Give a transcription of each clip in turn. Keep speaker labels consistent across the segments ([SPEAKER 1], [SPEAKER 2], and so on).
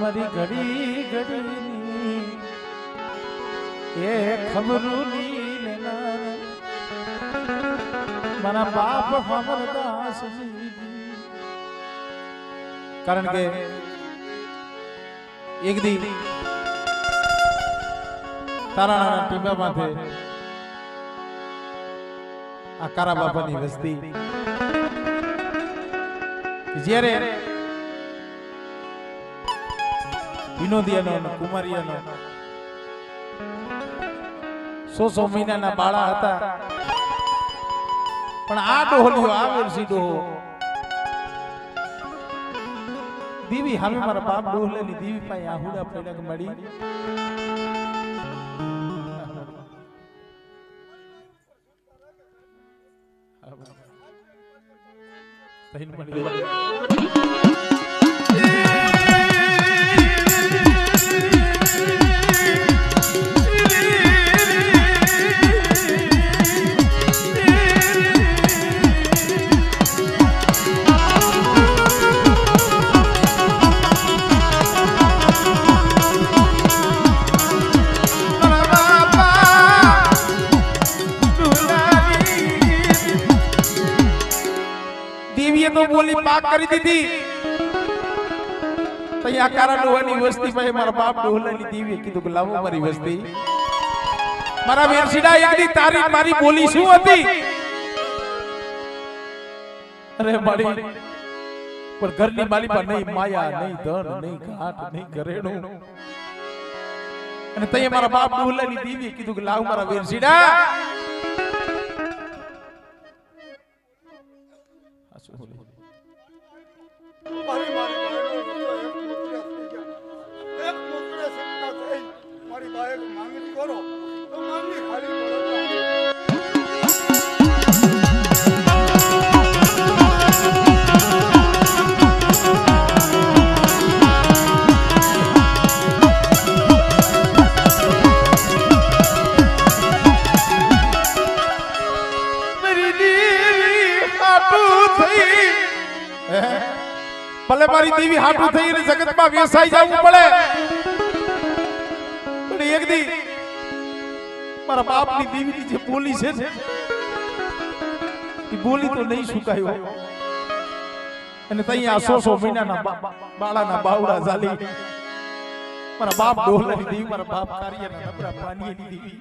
[SPEAKER 1] મારી ઘડી ઘડી એ ખબરું મારા બાપ અમરદાસ કારણ કે એક દી તારાના ટીંબા માથે આ કારા બાપાની વસ્તી, જ્યારે વિનોદિયાનો કુમારિયાનો. સો સો મહિનાના બાળા હતા. પણ આ ડોહલીઓ આ વેરસી ડોહો દીવી હામે મારા બાપ ડોહલેની દીવી પાસે આહુડા પડ્યા મળી. તઈને મળી. પાક કરી દીધી તૈયા વસ્તી પાસે મારા બાપ ડોહલાની દેવીએ કીધું કે લાવો મારી વસ્તી. મારા વેરસીડા એકદી તારી મારી બોલી શું હતી? અરે મારી, પણ ઘરની પાસે નહીં, માયા નહીં, ધન નહીં, ઘાટ નહીં, ઘરેણું. અને તઈ મારા બાપ ડોહલાની દેવીએ કીધું કે લાવ મારા વેરસીડા ભલે મારી દેવી હાટું થઈ અને જગતમાં વેસાઈ જવું પડે. પણ એક દી મારા બાપની દેવીની જે બોલી છે ને એ બોલી તો નહીં સુકાયો અને તઈ આ સો સો મહિનાના બાળાના બાવડા ઝાલી. મારા બાપ ડોહલાની દેવી મારા બાપ કાર્યના નબરા પાણીની દેવી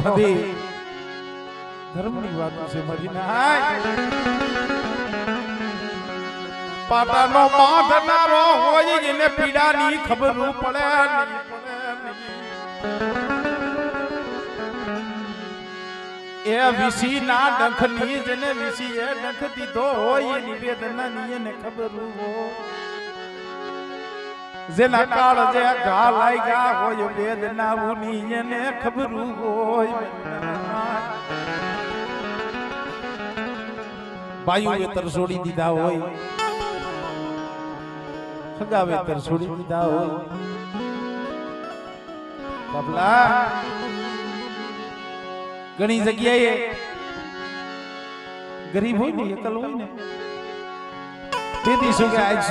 [SPEAKER 1] હતી ધર્મની વાતો છે મારી. પાટાનો બાંધનારો હોય એને પીડાની ખબર પડે એ વિસી ના ડંખની જેને વિસી એ ડંખ દીધો હોય એની વેદના ની એને ખબર હોય. જેના કાળ જે ઘા લાગ્યા હોય વેદનાઓની એને ખબરું હોય. બાયુએ તર છોડી દીધા હોય. ખગાવે તર છોડી દીધા હોય. બાપલા, ઘણી જગ્યાએ ગરીબ હોય ને, એકલ હોય ને, તેથી શું કે આજ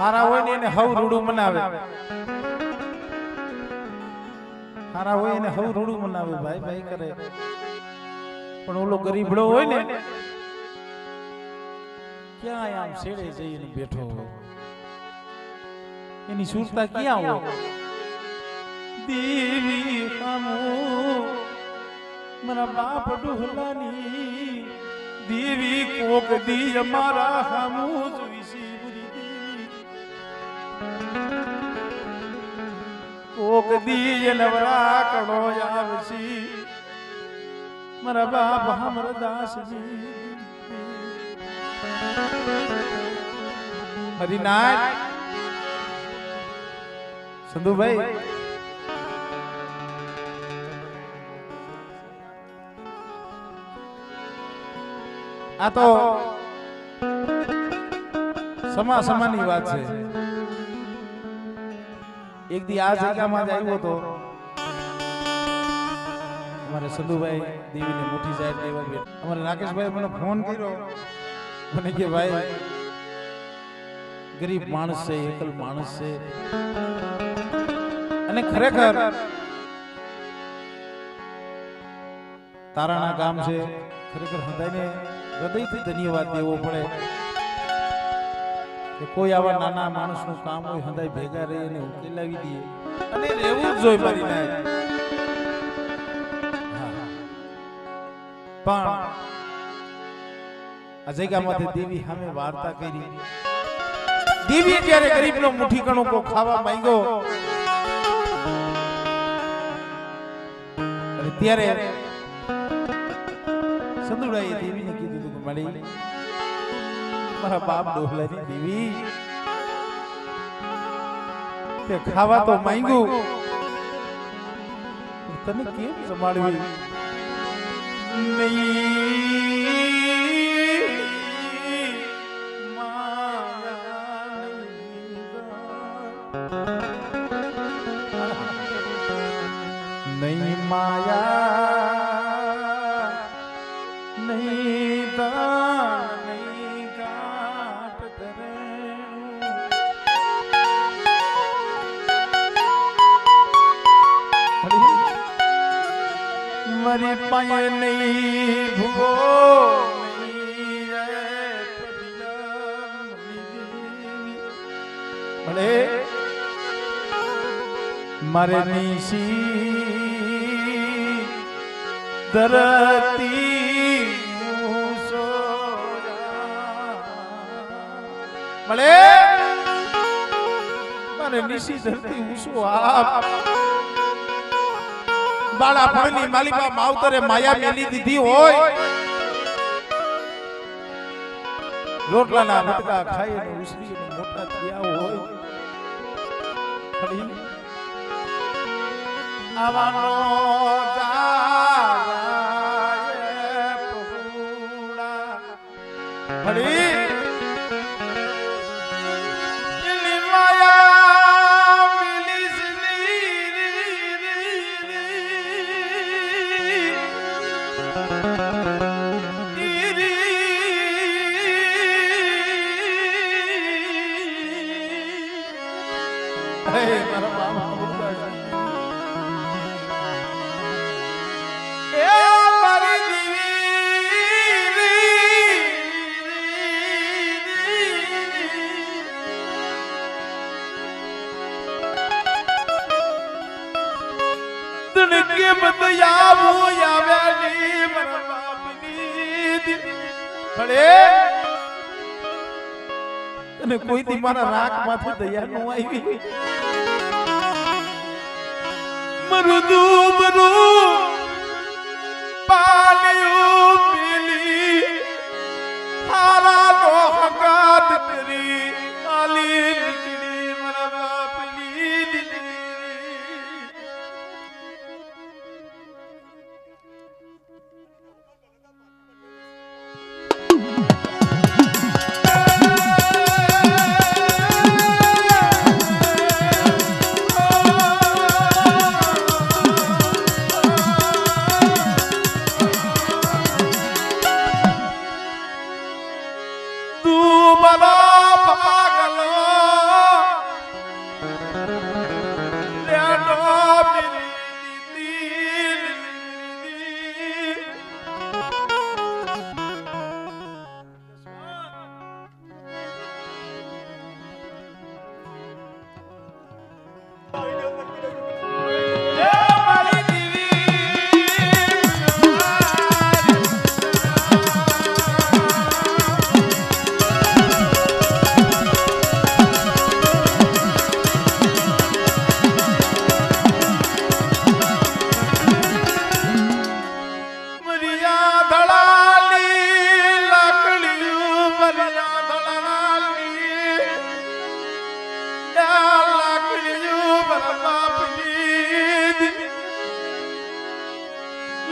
[SPEAKER 1] હારા હોય ને એને હવ રૂડું મનાવે. હારા હોય એને હવ રૂડું મનાવે ભાઈ ભાઈ કરે. પણ ઓલો ગરીબડો હોય ને ક્યાં આમ છેડે જઈને બેઠો હોય? એની સુરતા ક્યાં હોય? દેવી હામુ મારા બાપ ડુહલાની દેવી કોક દી અમારા હામુ કોક દી નવરા કણો આવશી મારા બાપ હમર દાસજી હરિનાથ. સંધુભાઈ. આ તો સમા સમાની વાત છે. એક દી આ જગ્યામાં જ આવ્યો હતો. અમારે સંધુભાઈ દેવીને મોટી સાહેબ દેવા અમારે રાકેશભાઈ મને ફોન કર્યો. મને કે, ભાઈ, ગરીબ માણસ છે, એકલ માણસ છે. અને ખરેખર તારાના ગામ છે. ખરેખર હૃદયને હૃદયથી ધન્યવાદ દેવો પડે. કોઈ આવા નાના માણસનું કામ હોય હંદાય ભેગા રહી ઉકેલાવી દઈએ. અને રહેવું જ જોઈએ મારી નાય પણ આ દેવી સામે વાર્તા કરી. દેવી જ્યારે ગરીબનો મુઠ્ઠી કણો કો ખાવા માંગ્યો. ત્યારે સંદુડાએ દેવીને કીધું કે, મળી મારા બાપ ડોહલાની દેવી. તે ખાવા તો માંગ્યું. તને કેમ સંભાળવી નહીં. પદિયા મરી. ભલે મારે નિશી ધરતી મળે મારે નિશી ધરતી ઊંચો આપ બાળા ભણની માલિકા માવતરે માયા મેલી દીધી હોય. રોટલાના મટકા ખાઈ અને મોટા થયા હોય. આવવાનો દીવી તને કેમ દયાવું આવેલી મારા બાપની. ભલે તને કોઈ દી મારા રાખ માથે દયા નો આવી મરુદુ મરુ પાલિયું પીલી હારા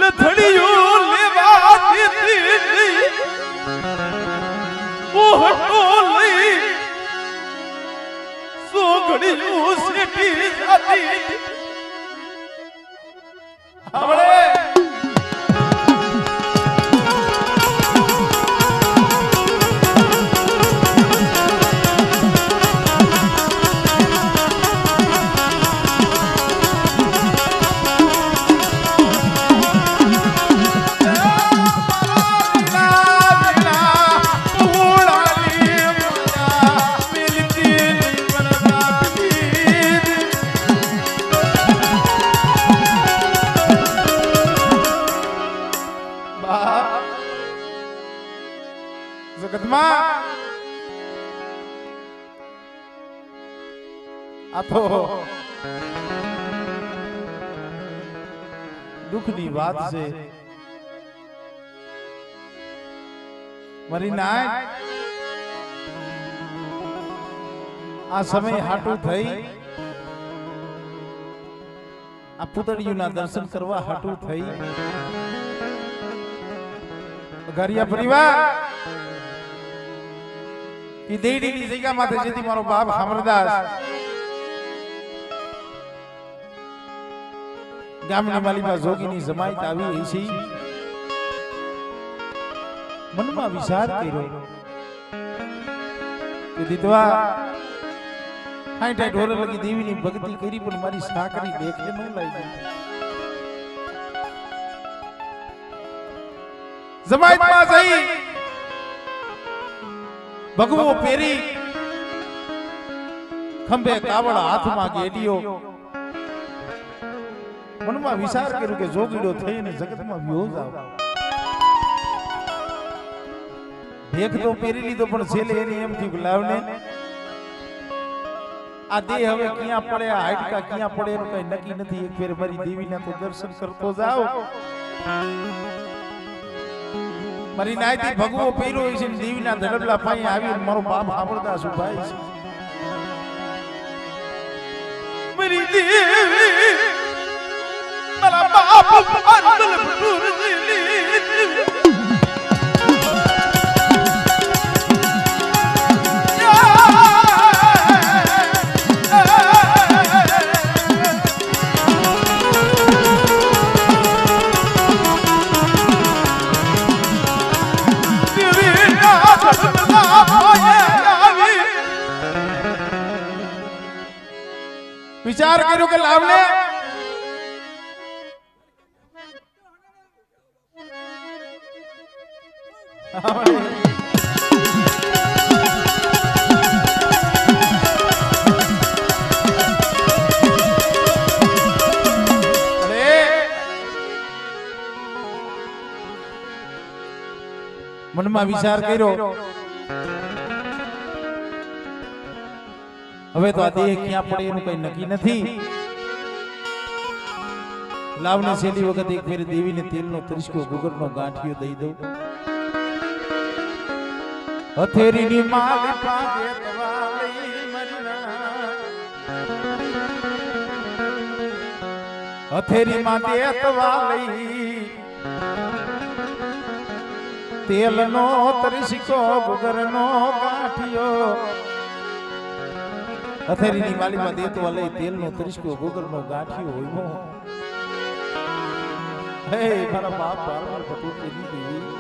[SPEAKER 1] ગોઠડિયું લેવા દીધી. મોહટો લઈ સોગડિયું સેટી જાતી. વાત છે. મરી નાય આ સમય હાટું થઈ. આ પુતળીઓના દર્શન કરવા હાટું થઈ. ઘરિયા પરિવાર. એ દેડીની જગ્યા માથે જેથી મારો બાપ હામરદાસ ગામની માલીમાં જોગીની જમાયત આવી છે. મનમાં વિચાર કર્યો કે દીધવા હાઈટા ઢોરે લગી દેવીની ભક્તિ કરી પણ મારી સાકરી દેખે ન લાગી. જમાઈતમાં જઈ ભગવો પેરી ખંભે કાવડ હાથમાં ગેડીયો. મનમાં વિચાર કર્યો કે જોગીડો થઈને જગતમાં વ્યો જાવ ભેખ તો પહેરી લીધો પણ છેલ્લે એને એમ થયું કે લાવને. આ દેહ હવે ક્યાં પડે આ હાડકા ક્યાં પડે એનું કઈ નક્કી નથી. એક ફેર મારી દેવીના તો દર્શન કરતો જાવ મારી નાયતી ભગવો પહેર્યો હોય છે ને દેવીના ધડબલા પાઈ આવી મારો બાપ સાંભળતા શું ભાઈ છે. મારી દેવી મારા બાપ વિચાર કર્યો કે લાવને મનમાં વિચાર કર્યો. હવે તો આ દેહ ક્યાં પડે એનું કઈ નક્કી નથી. લાવને છેલ્લી વખત એક ફેરી દેવીને તેલનો તરીસ્કો ગુગરનો ગાંઠિયો દઈ દઉં. હથેરીની માલ પાગે તવાલી મરના હથેરી માં દેતવાલી તેલનો તરીસ્કો ગુગરનો ગાંઠિયો હથેરીની માલીમાં દેતો લઈ તેલનો તરીસ્કો ગોગરનો ગાંઠિયો હોય હે મારા બાપ બારવાર ભટુકીની દેવી લેલે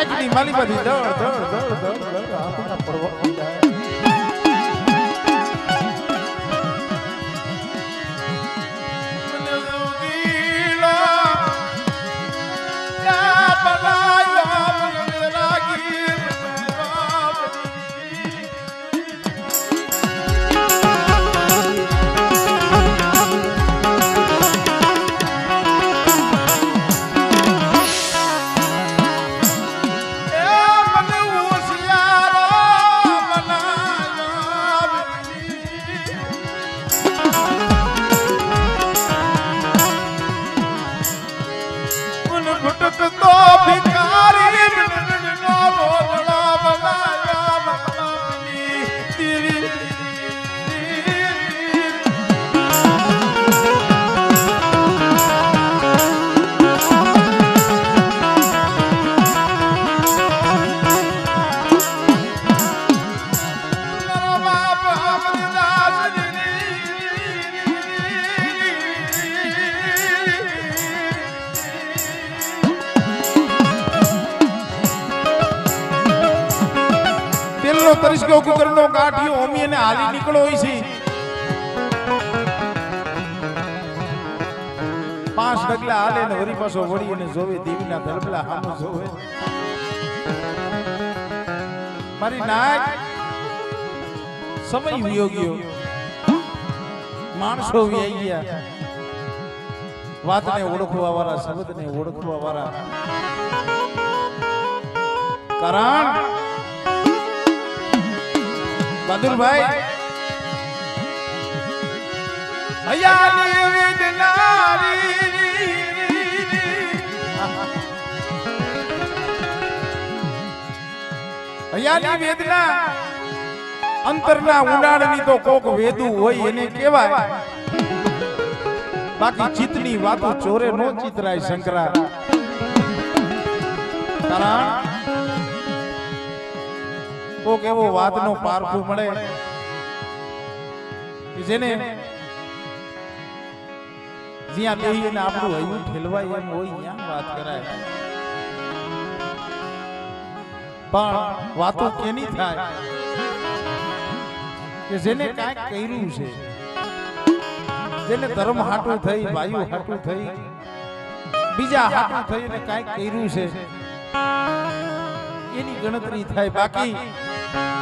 [SPEAKER 1] આજની માલી બધી દોડ દોડ દોડ દોડ આપણા પડવા તરીસ્કો કુકરનો ગાંઠિયો ઓમી અને હાલી નીકળો હોય છે. પાંચ ડગલા હાલે ને વરી પાછો વળી અને જોવે દેવીના ધડબલા હામો જોવે. મારી નાક સમય વિયો ગયો. માણસો વ્યાઈ ગયા. વાતને ઓળખવા વાળા શબ્દને ઓળખવા વાળા કારણ બહાદુરભાઈ હૈયાની વેદનારી. હૈયાની વેદના અંતરના ઊંડાણની તો કોક વેદું હોય એને કહેવાય. બાકી ચિતની વાતો ચોરે નો ચિતરાય, શંકરા. કારણ કોક એવો વાતનો પારખું મળે કે જેને જ્યાં બેહી ને આપણું હૈયું ઠેલવાય એમ હોય ત્યાં વાત કરાય. પણ વાતો કેની થાય? કે જેને કાંઈક કર્યું છે. જેને ધર્મ હાટું થઈ વાયુ હાટું થઈ બીજા હાટું થઈ અને કાંઈક કર્યું છે. એની ગણતરી થાય. બાકી Bye.